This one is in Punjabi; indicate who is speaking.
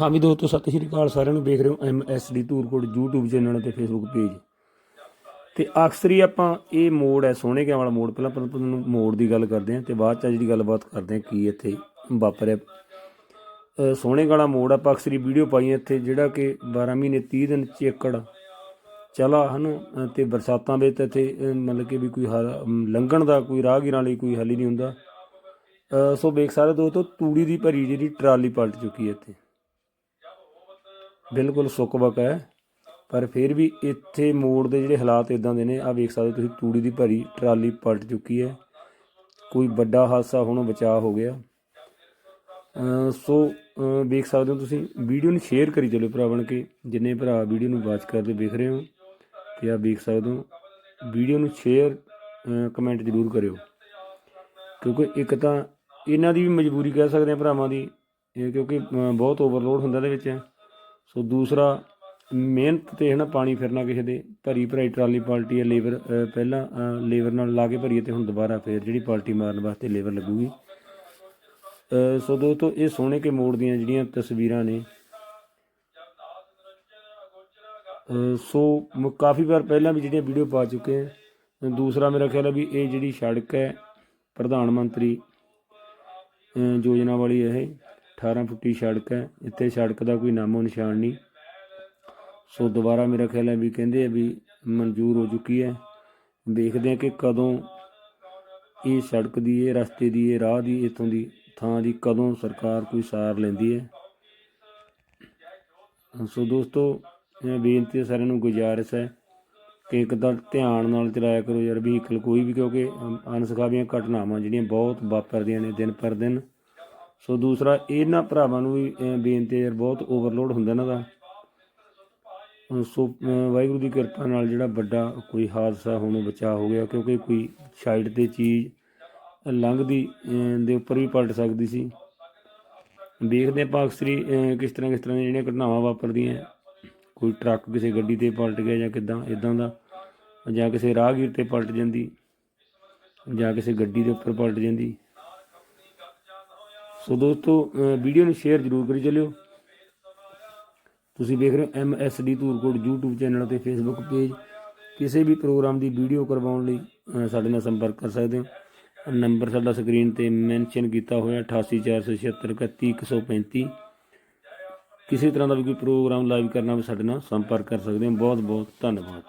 Speaker 1: ਹਾਂ ਵੀ ਦੋਸਤੋ, ਸਤਿ ਸ਼੍ਰੀ ਅਕਾਲ ਸਾਰਿਆਂ ਨੂੰ। ਦੇਖ ਰਹੇ ਹੋ ਐਮਐਸਡੀ ਟੂਰਕੋਟ YouTube ਚੈਨਲ ਤੇ Facebook ਪੇਜ ਤੇ ਅਕਸਰ ਹੀ ਆਪਾਂ ਇਹ ਮੋੜ ਹੈ, ਸੋਹਣੇ ਕਿਆਂ ਵਾਲਾ ਮੋੜ, ਪਹਿਲਾਂ ਆਪਾਂ ਮੋੜ ਦੀ ਗੱਲ ਕਰਦੇ ਹਾਂ ਤੇ ਬਾਅਦ ਚ ਜਿਹੜੀ ਗੱਲਬਾਤ ਕਰਦੇ ਹਾਂ ਕੀ ਇੱਥੇ ਵਾਪਰਿਆ। ਸੋਹਣੇ ਵਾਲਾ ਮੋੜ, ਆਪਾਂ ਅਕਸਰ ਹੀ ਵੀਡੀਓ ਪਾਈ ਇੱਥੇ, ਜਿਹੜਾ ਕਿ 12 ਮਹੀਨੇ 30 ਦਿਨ ਚੇਕੜ ਚਲਾ, ਹਨ? ਅਹ ਤੇ ਬਰਸਾਤਾਂ ਵਿੱਚ ਤਾਂ ਇੱਥੇ ਮਤਲਬ ਕਿ ਵੀ ਕੋਈ ਹੱਲ- ਲੰਘਣ ਦਾ ਕੋਈ ਰਾਹਗੀਰਾਂ ਲਈ ਕੋਈ ਹੱਲ ਹੀ ਨਹੀਂ ਹੁੰਦਾ। ਸੋ ਵੇਖ ਸਕਦੇ ਦੋਸਤੋ, ਤੂੜੀ ਦੀ ਭਰੀ ਜਿਹੜੀ ਟਰਾਲੀ ਪਲਟ ਚੁੱਕੀ ਹੈ ਇੱਥੇ। ਬਿਲਕੁਲ ਸੁੱਕ ਬਕਾ ਹੈ। ਪਰ ਫਿਰ ਵੀ ਇੱਥੇ ਮੋੜ ਦੇ ਜਿਹੜੇ ਹਾਲਾਤ ਇਦਾਂ ਦੇ ਨੇ ਆ ਵੇਖ ਸਕਦੇ ਹੋ ਤੁਸੀਂ, ਤੂੜੀ ਦੀ ਭਰੀ ਟਰਾਲੀ ਪਲਟ ਚੁੱਕੀ ਹੈ। ਕੋਈ ਵੱਡਾ ਹਾਦਸਾ ਹੋਣੋਂ ਬਚਾਅ ਹੋ ਗਿਆ। ਸੋ ਵੇਖ ਸਕਦੇ ਹੋ ਤੁਸੀਂ, ਵੀਡੀਓ ਨੂੰ ਸ਼ੇਅਰ ਕਰੀ ਚੱਲੋ ਭਰਾ ਬਣ ਕੇ, ਜਿੰਨੇ ਭਰਾ ਵੀਡੀਓ ਨੂੰ ਵਾਚ ਕਰਦੇ ਵੇਖ ਰਹੇ ਹੋ। ਤੇ ਆ ਵੇਖ ਸਕਦੇ ਹੋ, ਵੀਡੀਓ ਨੂੰ ਸ਼ੇਅਰ ਕਮੈਂਟ ਜ਼ਰੂਰ ਕਰਿਓ। ਕਿਉਂਕਿ ਇੱਕ ਤਾਂ ਇਹਨਾਂ ਦੀ ਵੀ ਮਜਬੂਰੀ ਕਹਿ ਸਕਦੇ ਆ ਭਰਾਵਾਂ ਦੀ, ਇਹ ਕਿਉਂਕਿ ਬਹੁਤ ਓਵਰਲੋਡ ਹੁੰਦਾ ਇਹਦੇ ਵਿੱਚ। ਸੋ ਦੂਸਰਾ, ਮਿਹਨਤ ਤੇ ਹਨਾ ਪਾਣੀ ਫਿਰਨਾ ਕਿਸੇ ਦੇ, ਭਰੀ ਭਰਾਈ ਟਰਾਲੀ ਪਾਲਟੀ ਹੈ ਲੇਬਰ ਪਹਿਲਾਂ ਲੇਬਰ ਨਾਲ ਲਾ ਕੇ ਭਰੀਏ ਤੇ ਹੁਣ ਦੁਬਾਰਾ ਫੇਰ ਜਿਹੜੀ ਪਾਲਟੀ ਮਾਰਨ ਵਾਸਤੇ ਲੇਬਰ ਲੱਗੂਗੀ। ਸੋ ਦੋਸਤੋ, ਇਹ ਸੋਹਣੇ ਕੇ ਮੋੜ ਦੀਆਂ ਜਿਹੜੀਆਂ ਤਸਵੀਰਾਂ ਨੇ। ਸੋ ਮ- ਕਾਫੀ ਵਾਰ ਪਹਿਲਾਂ ਵੀ ਜਿਹੜੀਆਂ ਵੀਡੀਓ ਪਾ ਚੁੱਕੇ ਆ। ਦੂਸਰਾ ਮੇਰਾ ਖਿਆਲ ਹੈ ਵੀ ਇਹ ਜਿਹੜੀ ਸੜਕ ਹੈ, ਪ੍ਰਧਾਨ ਮੰਤਰੀ ਯੋਜਨਾ ਵਾਲੀ ਇਹ। 18 ਫੁੱਟੀ ਸੜਕ ਹੈ ਇੱਥੇ ਸੜਕ ਦਾ ਕੋਈ ਨਾਮੋ ਨਿਸ਼ਾਨ ਨਹੀਂ। ਸੋ ਦੁਬਾਰਾ ਮੇਰਾ ਖਿਆਲ ਹੈ ਵੀ ਕਹਿੰਦੇ ਆ ਵੀ ਮਨਜ਼ੂਰ ਹੋ ਚੁੱਕੀ ਹੈ। ਦੇਖਦੇ ਆ ਕਿ ਕਦੋਂ ਇਹ ਸੜਕ ਦੀ ਇਹ ਰਸਤੇ ਦੀ ਇਹ ਰਾਹ ਦੀ ਇਥੋਂ ਦੀ ਥਾਂ ਦੀ ਕਦੋਂ ਸਰਕਾਰ ਕੋਈ ਸਾਰ ਲੈਂਦੀ ਹੈ। ਸੋ ਦੋਸਤੋ ਇਹ ਬੇਨਤੀ ਹੈ ਸਾਰਿਆਂ ਨੂੰ ਗੁਜ਼ਾਰਿਸ਼ ਹੈ ਕਿ ਇੱਕ ਤਾਂ ਧਿਆਨ ਨਾਲ ਚਲਾਇਆ ਕਰੋ ਯਾਰ ਵਹੀਕਲ ਕੋਈ ਵੀ ਕਿਉਂਕਿ ਅਮ, ਘਟਨਾਵਾਂ ਜਿਹੜੀਆਂ ਬਹੁਤ ਵਾਪਰਦੀਆਂ ਨੇ ਦਿਨ ਪਰ ਦਿਨ। ਸੋ ਦੂਸਰਾ, ਇਹਨਾਂ ਭਰਾਵਾਂ ਨੂੰ ਵੀ ਬੇਨਤੀ ਯਾਰ, ਬਹੁਤ ਓਵਰਲੋਡ ਹੁੰਦਾ ਇਹਨਾਂ ਦਾ। ਸੋ ਵਾਹਿਗੁਰੂ ਦੀ ਕਿਰਪਾ ਨਾਲ ਜਿਹੜਾ ਵੱਡਾ ਕੋਈ ਹਾਦਸਾ ਹੋਣੋਂ ਬਚਾ ਹੋ ਗਿਆ, ਕਿਉਂਕਿ ਕੋਈ ਸਾਈਡ ਤੇ ਚੀਜ਼ ਲੰਘਦੀ ਦੇ ਉੱਪਰ ਵੀ ਪਲਟ ਸਕਦੀ ਸੀ। ਦੇਖਦੇ ਆਪਾਂ ਅਕਸਰੀ ਕਿਸ ਤਰ੍ਹਾਂ ਕਿਸ ਤਰ੍ਹਾਂ ਦੀਆਂ ਜਿਹੜੀਆਂ ਘਟਨਾਵਾਂ ਵਾਪਰਦੀਆਂ ਕੋਈ ਟਰੱਕ ਕਿਸੇ ਗੱਡੀ ਤੇ ਪਲਟ ਗਿਆ ਜਾਂ ਕਿਦਾਂ ਇਦਾਂ ਦਾ, ਜਾਂ ਕਿਸੇ ਰਾਹਗੀਰ ਤੇ ਪਲਟ ਜਾਂਦੀ, ਜਾਂ ਕਿਸੇ ਗੱਡੀ ਦੇ ਉੱਪਰ ਪਲਟ ਜਾਂਦੀ। ਸੋ ਦੋਸਤੋ ਵੀਡੀਓ ਨੂੰ ਸ਼ੇਅਰ ਜ਼ਰੂਰ ਕਰੀ ਚੱਲਿਓ। ਤੁਸੀਂ ਵੇਖ ਰਹੇ ਹੋ M S D Dhurkot YouTube channel ਅਤੇ Facebook ਪੇਜ ਕਿਸੇ ਵੀ ਪ੍ਰੋਗਰਾਮ ਦੀ ਵੀਡੀਓ ਕਰਵਾਉਣ ਲਈ ਸਾਡੇ ਨਾਲ ਸੰਪਰਕ ਕਰ ਸਕਦੇ ਹੋ। ਨੰਬਰ ਸਾਡਾ ਸਕਰੀਨ ਤੇ ਮੈਂਸ਼ਨ ਕੀਤਾ ਹੋਇਆ 8847731135 ਕਿਸੇ ਤਰ੍ਹਾਂ ਦਾ ਵੀ ਕੋਈ ਪ੍ਰੋਗਰਾਮ ਲਾਈਵ ਕਰਨਾ ਹੋਵੇ, ਸਾਡੇ ਨਾਲ ਸੰਪਰਕ ਕਰ ਸਕਦੇ ਹੋ। ਬਹੁਤ ਬਹੁਤ ਧੰਨਵਾਦ।